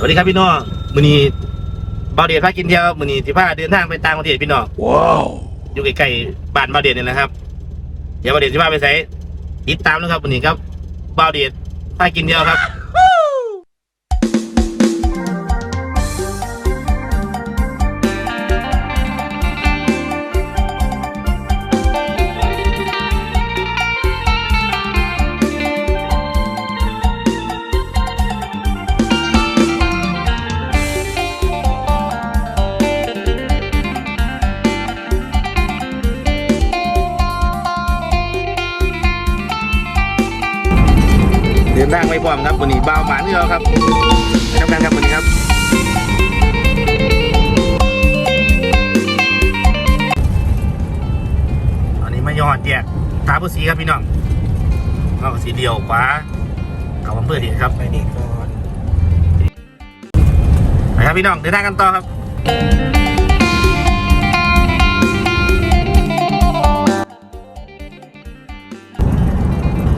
วัสดีครับพี่น้องมื้อนี้บ่าวเดชพากินเที่ยวมื้อนี้สิพาเดินทางไปต่างประเทศพี่น้องว้าวอยู่ใกล้ๆบ้านบ่าวเดชนี่แหละครับ เดี๋ยวบ่าวเดชสิพาไปไสติดตามนะครับมื้อนี้ครับบ่าวเดชพากินเที่ยวครับ ดินทางไปพร้อมครับวันนี้บ่าวหมานที่เราครับทำงานครับวันนี้ครับอันนี้มายอดแยกตาบุสีครับพี่น้องเอาสีเดียวขวาเขาอำเภอเดีครับไปนี่ก่อนไปครับพี่น้องเดินทางกันต่อครับ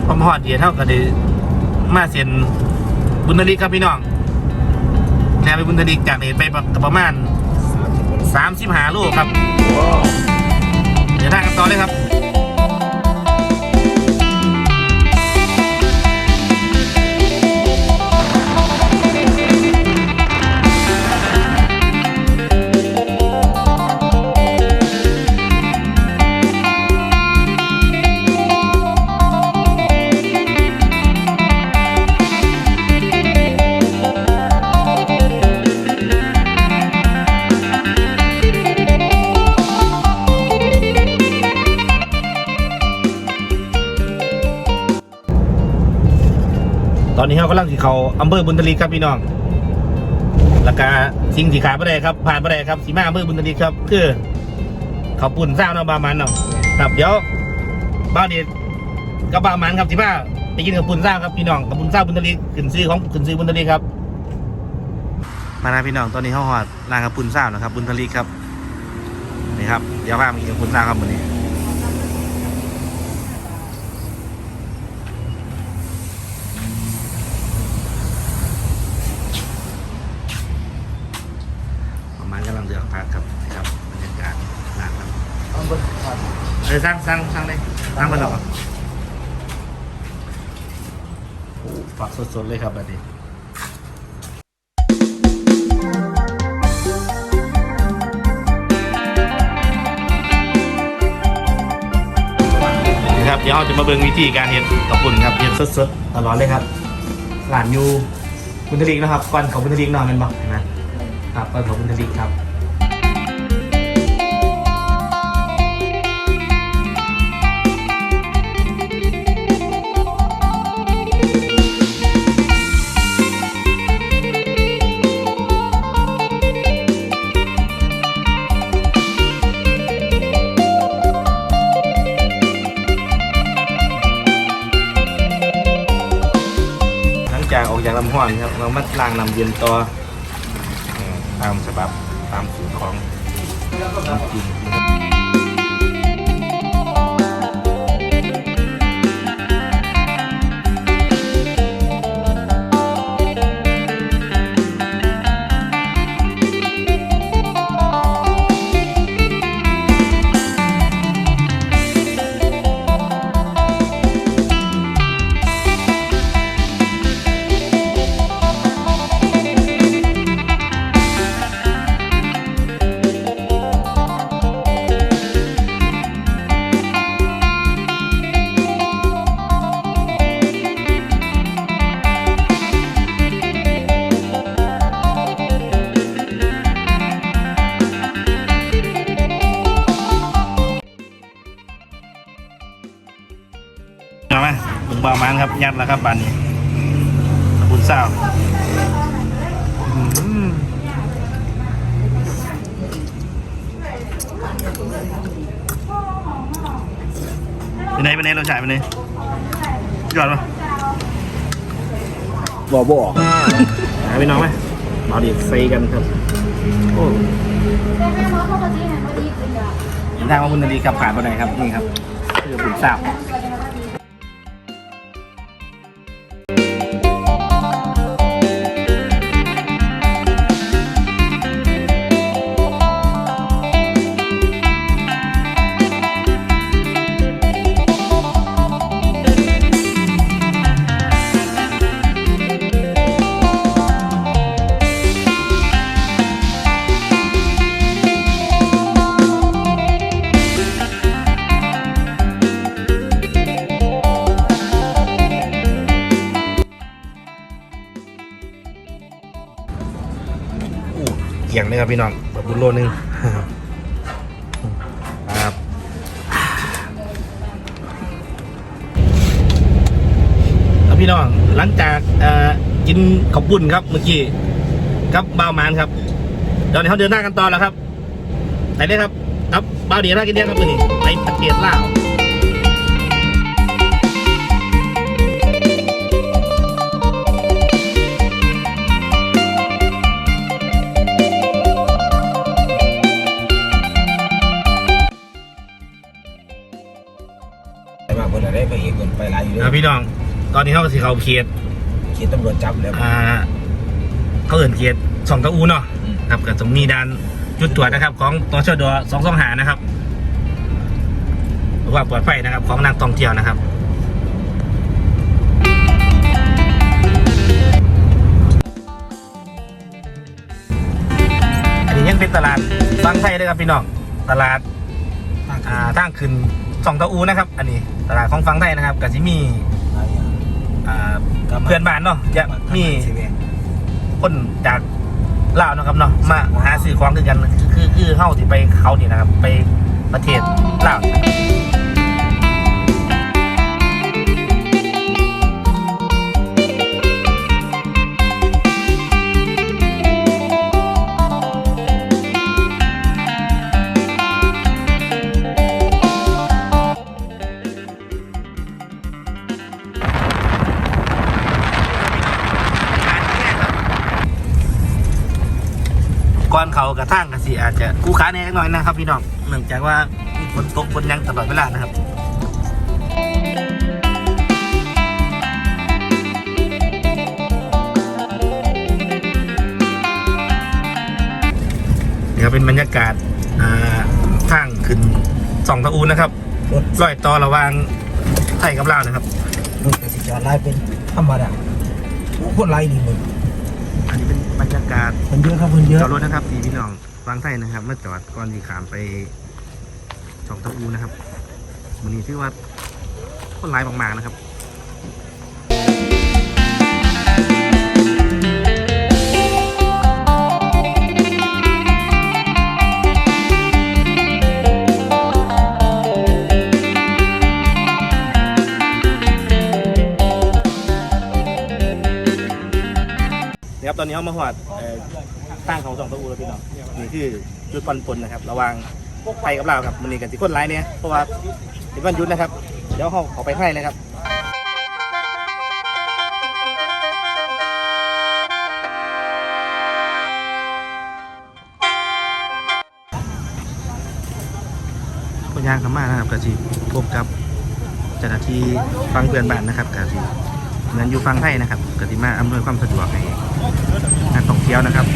พอมหอดเดียเท่ากันเลย มาเซ็นบุญทลิกครับพี่น้องแนวไปบุญทลิกจากเดชไปประมาณสามสิบหาโลครับเดี๋ยวทางกันต่อเลยครับ อำเภอบุญทลีครับพี่น้องแล้วก็สิ่งที่ขาดไม่ได้ครับ ผ่านไม่ได้ครับสีมาอำเภอบุญทลีครับคือเขาปุ่นเศร้าเนาะบามันเนาะครับเดี๋ยวบ้าวเด็ดกับบามันครับสิมาไปกินกับปุ่นเศร้าครับพี่น้องกับปุ่นเศร้าบุญทลีขึ้นซื้อของขึ้นซื้อบุญทลีครับ มานะพี่น้องตอนนี้เขาหอดรานกับปุ่นเศร้านะครับบุญทลีครับนี่ครับเดี๋ยวพามากินกับปุ่นเศร้าครับวันนี้ ประมาณกำลังเดือดพักครับนะครับบรรยากาศร้านครับ เอาบนครับ เออ สร้างสร้างสร้างเลยสร้างมาหรอโอ้ฝักสดๆเลยครับแบบนี้นะครับเดี๋ยวเราจะมาเบิ่งวิธีการเห็ดกับปุ่นครับเห็ดสดๆตลอดเลยครับหลานอยู่บุญทลิกนะครับก่อนเขาบุญทลิกนอนเป็นบ่เห็นไหมครับก่อนเขาบุญทลิกครับ จากออกจากลำห้อนครับ เรามาล้างน้ำเย็นต่อตามฉบับตามสูตรของจริง เอาไหมบุงบามันครับ ยัดแล้วครับบานนี้ขอบคุณเศร้าอืมเป็นไงเป็นไงเราฉายเป็นไงยอดปะบ่บ่หาพี่น้องไหมมาดิใส่กันครับ โอ้เห็นทางว่าบุญนาดีขับผ่านไปไหนครับ นี่ครับ คือบุญทราบเกี่ยงเลยครับ พี่น้องแบบบุญโลนึงครับแล้วพี่น้องหลังจากกินข้าวปุ้นครับเมื่อกี้กับบ้ามานครับเดี๋ยวนี้เขาเดินหน้ากันต่อแล้วครับไปเลยครับ ครับบ้าเดียวน่ากินเดียครับมือนี้ไปประเทศลาว พี่น้อง ตอนนี้เขาก็สิเขาเขียดขี่ตำรวจจับแล้วอ่าเขาเอินเขียดสองตะอูเนาะอืมครับก็ต้องมีด่านจุดตรวจนะครับ ของตชดสองสองหานะครับหรือว่าปลอดภัยนะครับ ของนักท่องเที่ยวนะครับอันนี้ยังเป็นตลาดบางไทยเลยครับพี่น้องตลาดอ่าทางขึ้นสองตะอูนะครับ อันนี้ตลาดของฟังไทยนะครับก็จะมี อ่าเพื่อนบ้านเนาะจะมีคนจากลาวเนาะครับเนาะมาหาซื้อของคือกัน คือคือคือเฮาที่ไปเขานี่นะครับ ไปประเทศลาวก่ อาจจะกู้ขาแหน่หน่อยนะครับ พี่น้องเนื่องจากว่ามีฝนตกฝนหยังตลอดเวลานะครับนี่ครับเป็นบรรยากาศอ่าทางขึ้นสองตะอูนะครับรถรอยต่อระหว่างไทยกับลาวนะครับรถกสิจอดไล่เป็นธรรมดาโอ้คนไล่นี่มึงอันนี้เป็นบรรยากาศคนเยอะครับคนเยจอะอดรถนะครับที่พี่น้อง ฟังไทยนะครับมื่อจอดก่อนที่ขามไปสองตะอูนะครับวันนี้ถือว่าคนร้ายมากๆนะครับนะครับตอนนี้เขามาหอดตั้งของสองตะอูแล้วพี่น้อง นี่คือจุดปันปนนะครับระหว่างไทยกับลาวครับมันนี่กันที่คนร้ายเนี่ยเพราะว่าเป็นวันหยุดนะครับ เดี๋ยวเขาเขาไปให้เลยครับคนยางขม่านะครับกะจีพบกับเจ้าหน้าที่ฟังเพื่อนบ้านนะครับกะจีเหมือนอยู่ฟังไทยนะครับกะจีมาอำนวยความสะดวกให้นักท่องเที่ยวนะครับ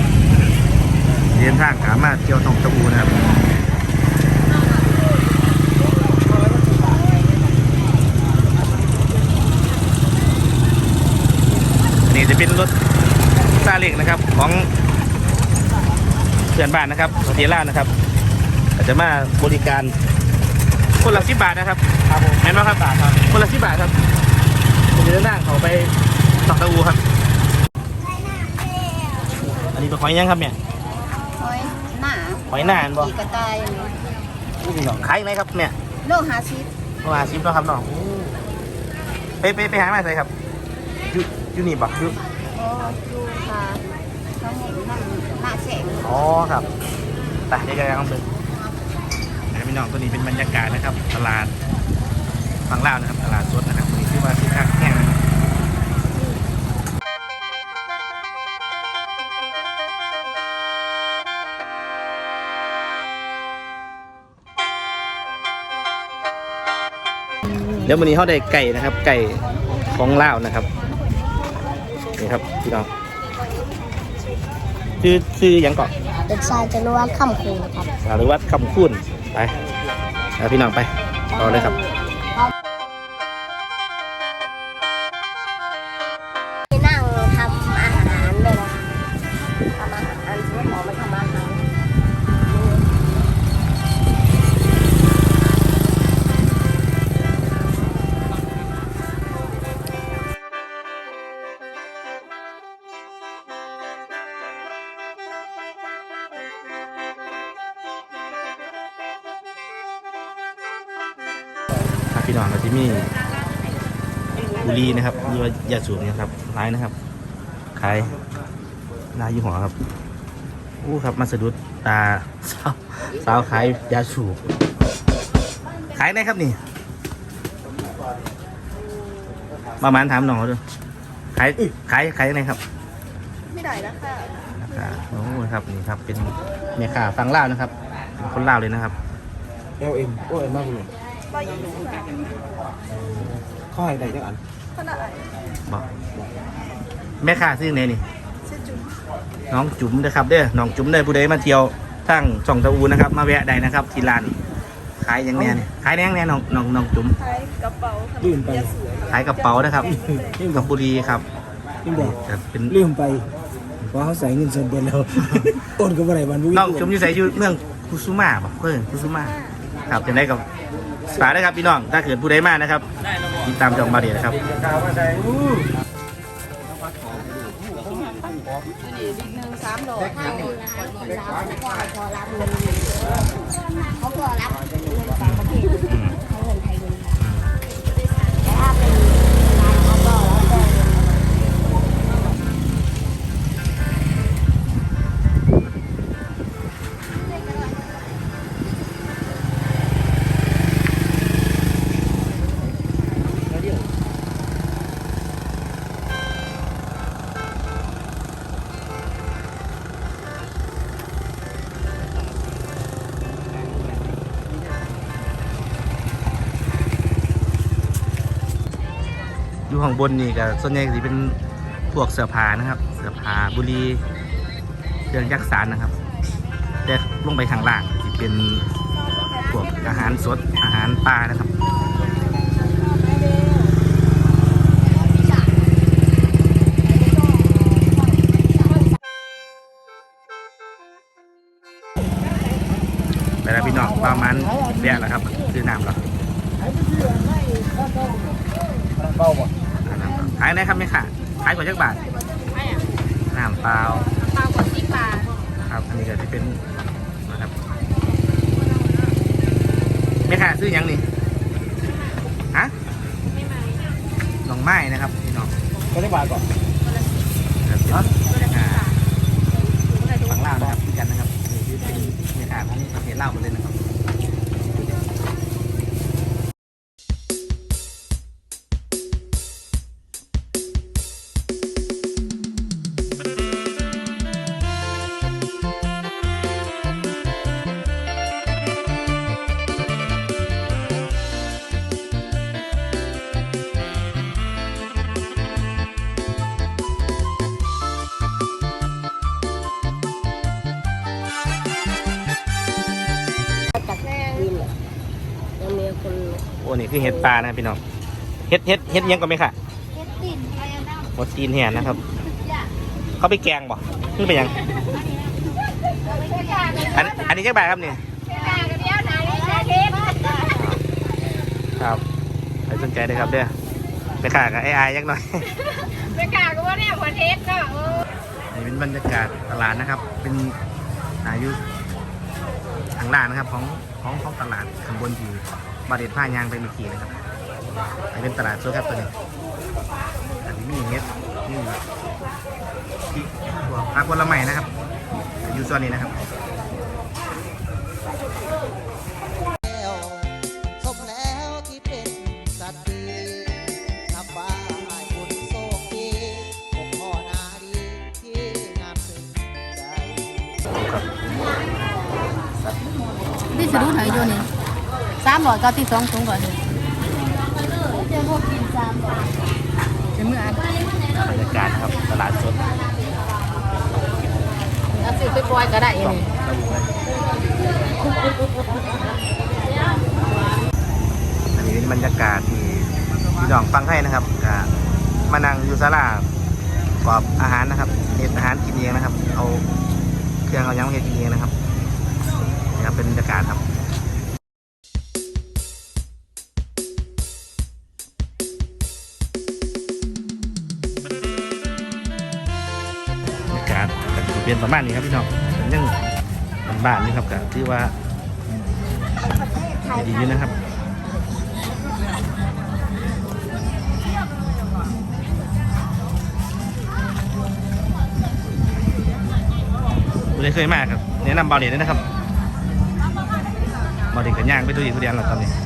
เดินทางสามารถเที่ยวท่องตะบูนะครับอันนี้จะเป็นรถซาเล็กนะครับของเพื่อนบ้านนะครับเทียร่านะครับก็จะมาบริการคนละสิบบาทนะครับครับผมแม่นว่าครับบาทครับคนละสิบบาทครับผมจะเดินทางเขาไปท่องตะบูครับ อันนี้เป็นหอยยังครับเนี่ยหอย หน้าหอยนานบ่ปีกระต่ายอันนี้อู้พี่น้องขายยังไงครับเนี่ยโลหาซิปประมาณสิบแล้วครับน้องอู้ไปไปไปหามาใส่ครับอยู่อยู่นี่บ่อยู่โอ้ดูค่ะเขาเห็นนั่งหน้าแสงอ๋อครับไปเดี๋ยวๆลองดูนะพี่น้องตัวนี้เป็นบรรยากาศนะครับ ตลาดฝั่งลาวนะครับ ตลาดสดนะครับวันนี้ชื่อว่าชื่อคักแห้ง เดี๋ยววันนี้เขาได้ไก่นะครับ ไก่ของลาวนะครับนี่ครับพี่น้องชื่อชื่อหยังเกาะเด็กชายจะรู้ว่าค่ำคืนครับสารวัตรคำคุณไปแล้วพี่น้องไปต่อเลยครับ รีนะครับหรือว่ายาสูบเนี่ยครับร้ายนะครับขายหน้ายี่ห้อครับอู้ครับมาสะดุดตาสาวสาวขายยาสูบขายไหนครับนี่ประมาณถามน้องเขาด้วยขายขายขายยังไงครับ ไม่ได้แล้วค่ะอ่าโอ้ครับนี่ครับเป็นเมียข่าฟังเล่าวนะครับเป็นคนเล่าวเลยนะครับเอลเอ็มโอ้ยมากเลยร้อยยี่สิบค่ะ ข้อให้ได้จังอันขนาดบอกแม่ข่าซื้อไหนนี่ชื่อจุ๊บน้องจุ๋มนะครับเด้อน้องจุ๋มเด้อผู้ใดมาเที่ยวทั้งช่องตะอูนะครับ มาแวะได้นะครับที่ร้านขายอย่างแน่เนี่ยขายแน่แน่น้องน้องน้องจุ๋มคล้ายกระเป๋าขนลืมมไปยาสูบขายกระเป๋านะครับลืมบกัอบกบุรีครับลืมบอกครับเป็นลืมไปเพราะเขาใส่เงินสดเบิดแล้วโอนก็บ่ได้วันวุ้ยน้องจุ๋มอยู่ใส่อยู่เมืองคุซุมาบอกเพื่อนคุซุมาครับจะได้กับ ฝากได้ครับพี่น้อง ถ้าเกิดผู้ใดมานะครับติดตามจองมาเดียนะครับหนึ่งสามดอกห้าหมื่นนะคะสามแล้วก็พอรับเงินเขาพอรับ ข้างบนนี่ก็ส่วนใหญ่สิเป็นพวกเสื้อผ้านะครับ เสื้อผ้าบุรีเครื่องยักษ์สารนะครับ แต่ลงไปข้างล่างสิเป็นพวกอาหารสดอาหารปลานะครับแต่ละพี่น้องประมาณเดียแหละครับ คือน้ำเหรอเบาบ่ ขายไหนครับไม่ค่ะ ขายกว่าจักบาทน้ำเปล่าเปล่ากว่าสิบบาทครับ อันนี้ก็จะเป็นนะครับไม่ค่ะซื้อหยังนี่ฮะไม่ไหมหนองไม้นะครับพี่น้องก็ได้บาทก่อนครับฮะอ่าฝั่งลาวนะครับพี่กันนะครับนี่คือเป็นบรรยากาศของประเทศลาวหมดเลยนะครับ คือเห็ดปลานะครับพี่น้องเห็ดเห็ดเห็ดหยังก็ไม่ค่ะเฮ็ดติ่นอะไรนะหมดตีนแหนนะครับเขาไปแกงบ่นี่เป็นหยังอันอันนี้จักบาทครับเนี่ยกันเดียวไหนแค่เทปครับใครสนใจเลยครับเด้อไปขากับไอ้ไอ้ยักหน่อย ไปกาก็ว่าเนี่ยหัวเทปเนาะนี่เป็นบรรยากาศตลาดนะครับ เป็นอายุทางล่างนะครับของของของตลาดข้างบนที่ บาเด็ดผ้ายางไปเมื่อกี้นะครับอันเป็นตลาดโซครับตัวนี้อันนี้มีเฮ็ดนี่ที่พวกผักผลไม้นะครับอยู่ส่วนนี้นะครับแล้วสมแล้วที่เป็นสัตว์ดีนับว่าบุญโชคดีผมพ่อนาดีที่งามถึงใจครับที่สะดุดหายอยู่นี่ สามร้อยเก้าที่สองสูงกว่านี่จะพวกกินสามร้อยจะเมื่ออันบรรยากาศนะครับตลาดสดเอาสิไปปล่อยก็ได้เอต้องงระบุไว้อันนี้เป็นบรรยากาศที่พี่น้องฟังให้นะครับก็มานั่งอยู่ศาลากรอบอาหารนะครับเฮ็ดอาหารกินเองนะครับ เอาเครื่องเอาหยังมาเฮ็ดกินเองนะครับนี่ครับเป็นบรรยากาศครับ ประมาณนี้ครับพี่น้องยังบ้านๆนี่ครับกะที่ว่าดีนะครับไม่เคยมากครับแนะนำบาเด็ดด้วยนะครับบาเด็ดกับย่างไปดูวอีกตัเดียวเราตอนนี้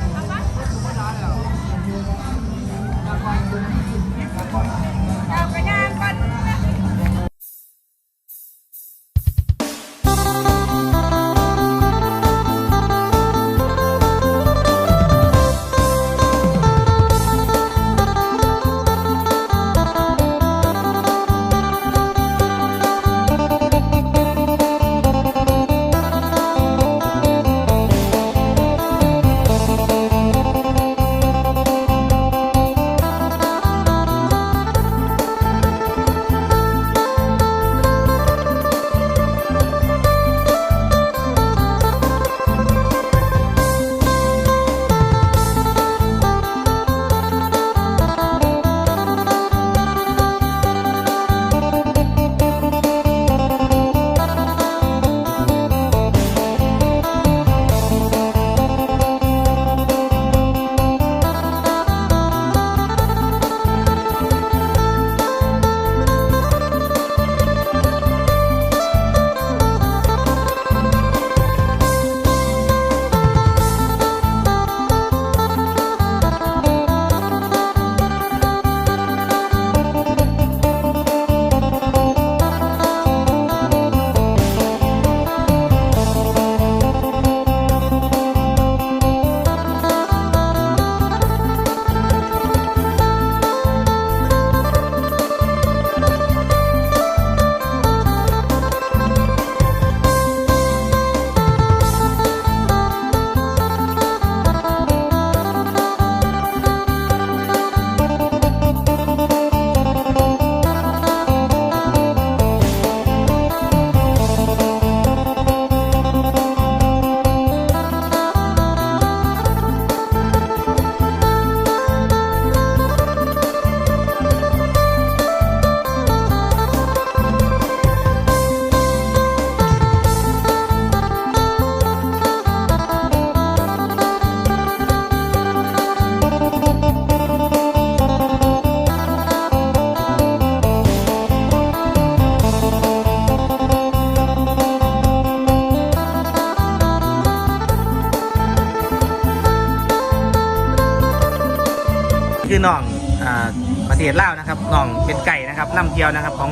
นไก่นะครับน้ำเกียวนะครับของ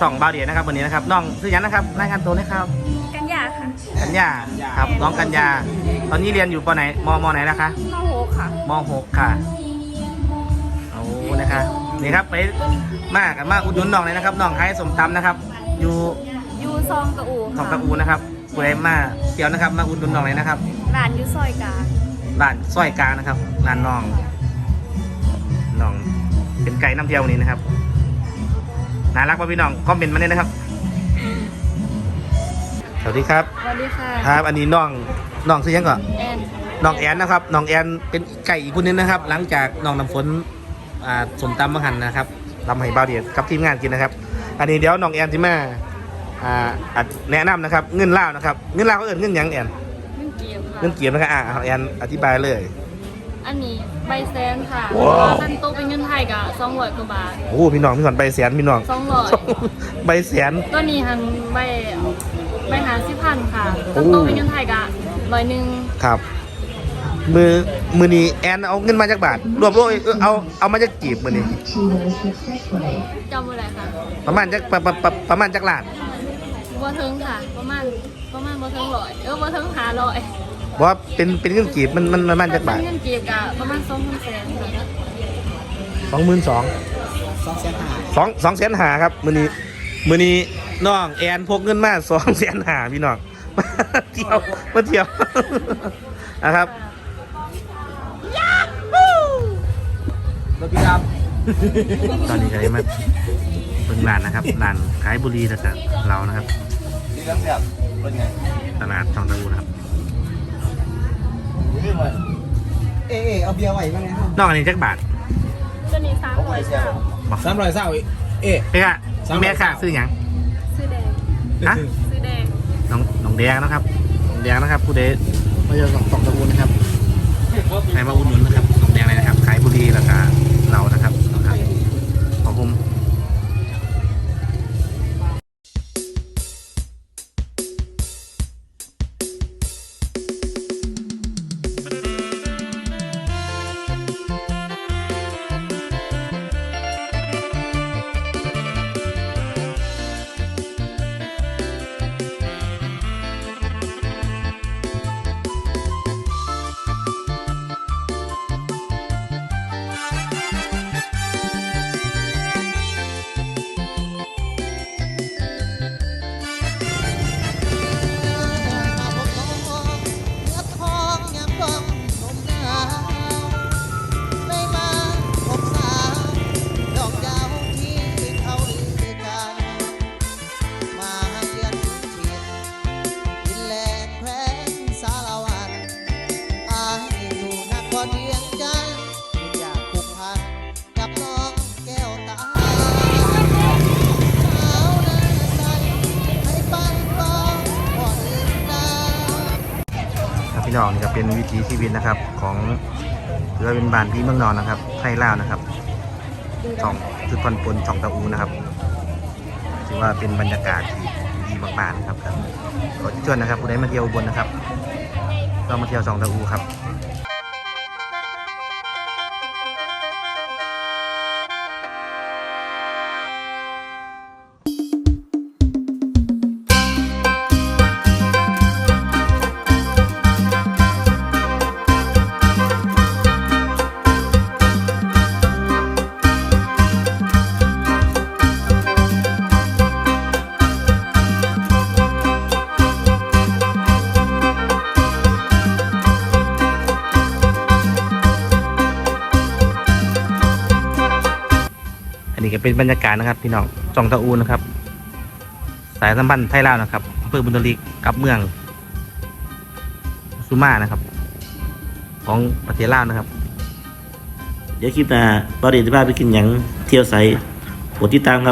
ช่องเบาเดียนะครับวันนี้นะครับน้องชื่อหยังนะครับรายงานตัวนะครับ กันยาค่ะกัญญาครับน้องกัญญาตอนนี้เรียนอยู่ปไหนมมไหนนะคะ มโหค่ะมหกค่ะโอ้นะคะนี่ครับไปมากันมาอุดหนุนน้องเลยนะครับน้องขายสมตำนะครับ อยู่ยูซองกระอูสองตะอูนะครับผู้ใดมาเที่ยวนะครับ มาอุดหนุนน้องเลยนะครับร้านยูซอยกลางร้านสร้อยกลางนะครับร้านน้องน้องเป็นไก่น้ำเที่ยววันนี้นะครับ น่ารักป่ะพี่น้องคอมเมนต์มาเลยนะครับ สวัสดีครับ สวัสดีค่ะครับ อันนี้น้องน้องซื้อยังก่อนแอนน้องแอนนะครับน้องแอนเป็นไก่อีกคนนึงนะครับ หลังจากน้องน้ำฝนอ่าสมตำมังหันนะครับทำให้บาวเดียดกับทีมงานกินนะครับ อันนี้เดี๋ยวน้องแอนที่มาอ่าอัดแนะนำนะครับเงินเล่าวนะครับเงินเล่าวเขาเอิ้นเงินหยังแอนนึ่งเกียมค่ะเงินเกียมนะครับอ่าเอาแอนอธิบายเลย อันนี้ ใบแซนค่ะว้าวคันโตเป็นเงินไทยกะสองร้อยกว่าบาท โอ้พี่น้องพี่ขวัญใบแสนพี่น้อง สองร้อย ใบแสน ตัวนี้หันใบใบหาสิพันค่ะโอ้คันโตเป็นเงินไทยกะร้อยหนึ่งครับ มือมือนี้แอนเอาเงินมาจากบาท รวมรวมเออเอาเอามาจากกีบมือนี้ จำอะไรค่ะประมาณจากประประประประมาณจากล้านบัวเทิงค่ะ ประมาณประมาณบัวเทิงร้อยเออบัวเทิงหาร้อย ว่าเป็นเป็นเงินกีบมันมันมันประมาณจากบาทเงินเกียกะประมาณสองพันแสนค่ะสองหมื่นสองสองแสนห้าสองสองแสนหาครับมือนี้มือนี้น้องแอนพกเงินมาสองแสนหาพี่น้องมาเที่ยวมาเที่ยวนะครับรถพี่ดตอนนี้ก็ได้มาเปิดร้านนะครับร้านขายบุหรีแต่เรานะครับำนี่ก็เสียบเป็นไงตลาดทองตะอูนะครับ เอ๊ะเอาเบียร์ไหวบ้างไงครับนอกอันนี้จักบาทตัวนี้สามร้อยเก้าบอกสามร้อยเศร้าเอ๊ะเฮ้ยค่ะแม่ค่ะซื้อหยังซื้อแดงฮะซื้อแดงน้องน้องแดงนะครับน้องแดงนะครับผู้ใดมาจากสองตะอูนะครับใครมาอุดหนุนนะครับน้องแดงเลยนะครับขายบุหรีราคา พี่นอนกับเน้องนี่ก็เป็นวิถีชีวิตนะครับของเรือเป็นบ้านพี่เมืองนอนนะครับไทยลานะครับสองชุดคอนปนสองตะอูนะครับถือว่าเป็นบรรยากาศที่ดีมากๆนะครับครับขอเชิญนะครับผู้ใดมาเที่ยวบนนะครับก็มาเที่ยวสองตะอูครับ เป็นบรรยากาศนะครับ พี่น้องจองตะอูนะครับ สายสัมพันธ์ไทยลาวนะครับอำเภอบุญตลีกับเมืองซูมานะครับ ของประเทศลาวนะครับ เดี๋ยวคลิปหน้าบอดี้จะพาไปกินหยังเที่ยวไสกดติดตามครับ